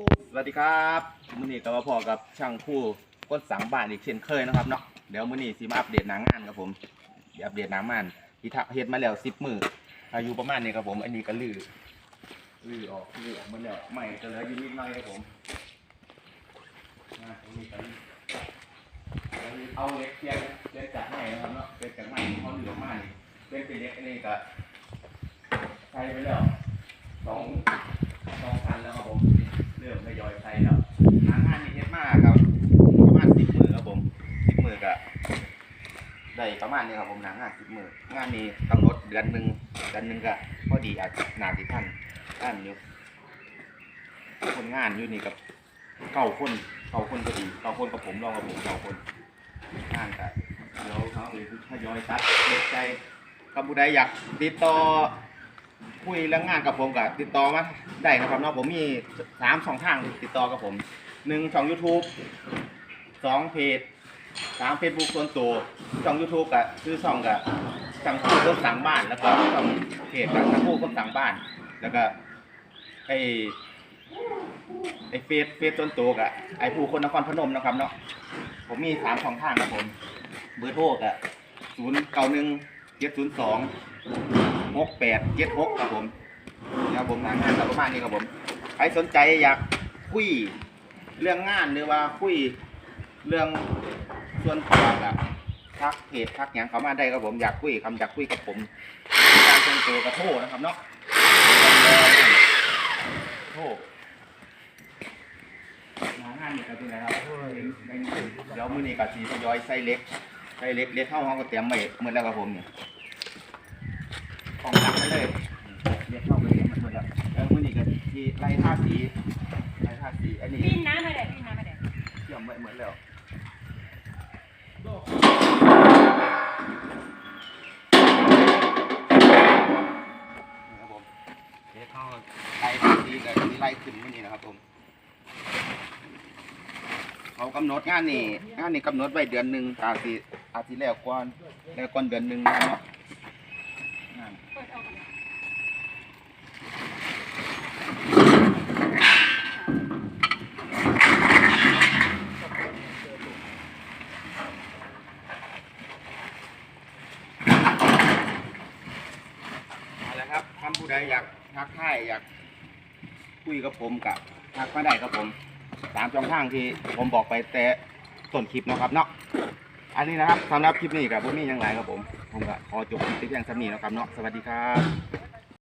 สวัสดีครับมื้อนี้ก็มาพอกับช่างผู้ก้นสังบ้านอีกเช่นเคยนะครับเนาะเดี๋ยวมื้อนี้สิมาอัปเดตหนางงานครับผมเดี๋ยวอัปเดตหนางานที่ทะเฮ็ดมาแล้ว10มื้ออายุประมาณนี้ครับผม อันนี้ก็ลื้อลื้อออกลื้อออกหมาแล้วใหม่ก็เหลืออยู่นิดหน่อยครับผมอ่าตรงนี้ก็ลื้อเอาเล็กเทียนเล็กจากใหม่นะครับเนาะเล็กจากใหม่ที่เขาลื้อออกมานี่เป็นเป็นเล็กนนี้ก็ใช้ไปแล้วสอง สองพันแล้วครับผมเริ่มทยอยใช้แล้วหางานนี่เฮ็ดมากครับประมาณสิบมือครับผมสิบมือก็ ได้ประมาณนี้ครับผมหางานสิบมืองานนี้กำหนดเดือนหนึ่งเดือนหนึ่งก็พอดีอาจจะหนาที่ท่านท่านอยู่คนงานอยู่นี่กับเก้าคนเก้าคนก็ดีเก้าคนกับผมลองกับผมเก้าคนงานก็เดี๋ยวเขาเลยทยอยตัดเด็ดใจกับผู้ใดอยากติดต่อคุยเรื่องงานกับผมกับติดต่อมาได้นะครับเนาะผมมีสามช่องทางติดต่อกับผมหนึ่งช่อง YouTube สองเพจ สามเฟซบุ๊กส่วนตัวช่อง YouTube กับชื่อช่องกับช่างผู้คนสั่งบ้านแล้วก็ช่องเพจกับช่างผู้คนสั่งบ้าน แล้วก็ไอไอเฟซเฟซส่วนตัวกับไอผู้คนนครพนมนะครับเนาะผมมีสามช่องทางครับผมเบอร์โทรกับศูนย์เก้าหนึ่งเจ็ดศูนย์สองหกแปดเจ็ดหกครับผมครับผมงานงานประมาณนี้ครับผมใครสนใจอยากคุยเรื่องงานหรือว่าคุยเรื่อง ส่วนตัวกับทักเพจทักอย่างเขามาได้ครับผมอยากคุยคำอยากคุยกับผมการส่วนตัวกับโทรนะครับเนาะโทรงานงานนี่ก็เป็นไงครับเดี๋ยวมื้อนี้ก็สีทยอยใส่เล็กใส่เล็กเล็กเข้าห้องก็เตรียมไว้หมดแล้วครับผมเนี่ยของหลักไปเลยเรียกเข้าไปเรียกมันหมดแล้วแล้วมือนี้ก็ที่ไล่ท่าสีไล่ท่าสีอันนี้ พี่น้ำมาเด็ดพี่น้ำมาเด็ดเชื่อมไว้หมดแล้ว ไล่ท่าสีกับที่ไล่ขึ้นมือนี้นะครับผม เขากำหนดงานนี่งานนี่กำหนดไว้เดือนหนึ่งอาทิอาทิแล้วก่อนแล้วก่อนเดือนหนึ่งนะครับเนาะงานเปิดเอาก่อนเอาละครับท่านผู้ใดอยาก ทักทายอยากคุยกับผมกับทักมาได้ครับผมตามช่องทางที่ผมบอกไปแต่ต้นคลิปเนาะครับเนาะอันนี้นะครับสำหรับคลิปนี้กับพวกนี้ยังไงครับผมผมก็ขอจบคลิปที่เพียงสำนีนะครับเนาะสวัสดีครับ